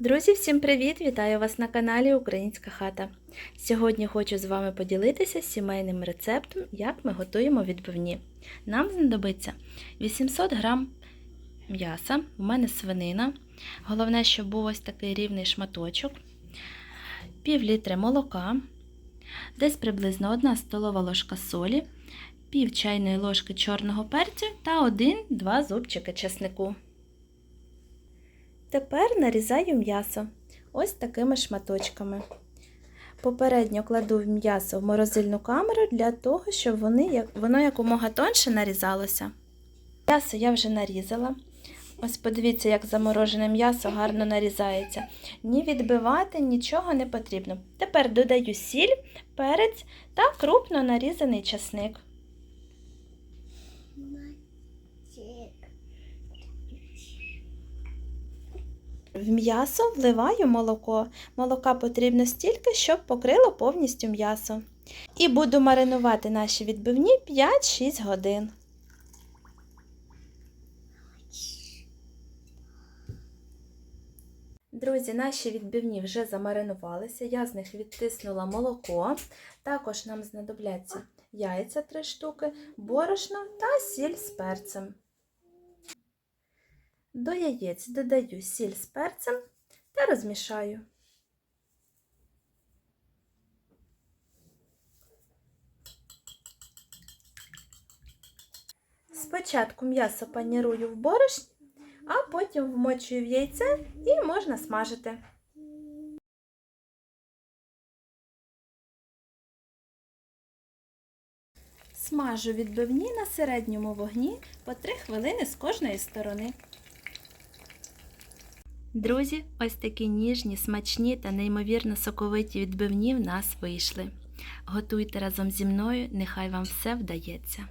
Друзі, всім привіт! Вітаю вас на каналі Українська хата. Сьогодні хочу з вами поділитися сімейним рецептом, як ми готуємо відбивні. Нам знадобиться 800 г м'яса, у мене свинина. Головне, щоб був ось такий рівний шматочок, пів літри молока, десь приблизно 1 столова ложка солі, пів чайної ложки чорного перцю та 1-2 зубчики чеснику. Тепер нарізаю м'ясо ось такими шматочками. Попередньо кладу м'ясо в морозильну камеру для того, щоб вони, воно якомога тонше нарізалося. М'ясо я вже нарізала. Ось подивіться, як заморожене м'ясо гарно нарізається. Ні відбивати, нічого не потрібно. Тепер додаю сіль, перець та крупно нарізаний часник. В м'ясо вливаю молоко. Молока потрібно стільки, щоб покрило повністю м'ясо. І буду маринувати наші відбивні 5-6 годин. Друзі, наші відбивні вже замаринувалися. Я з них відтиснула молоко. Також нам знадобляться яйця 3 штуки, борошно та сіль з перцем. До яєць додаю сіль з перцем та розмішаю. Спочатку м'ясо панірую в борошні, а потім вмочую в яйце і можна смажити. Смажу відбивні на середньому вогні по 3 хвилини з кожної сторони. Друзі, ось такі ніжні, смачні та неймовірно соковиті відбивні в нас вийшли. Готуйте разом зі мною, нехай вам все вдається.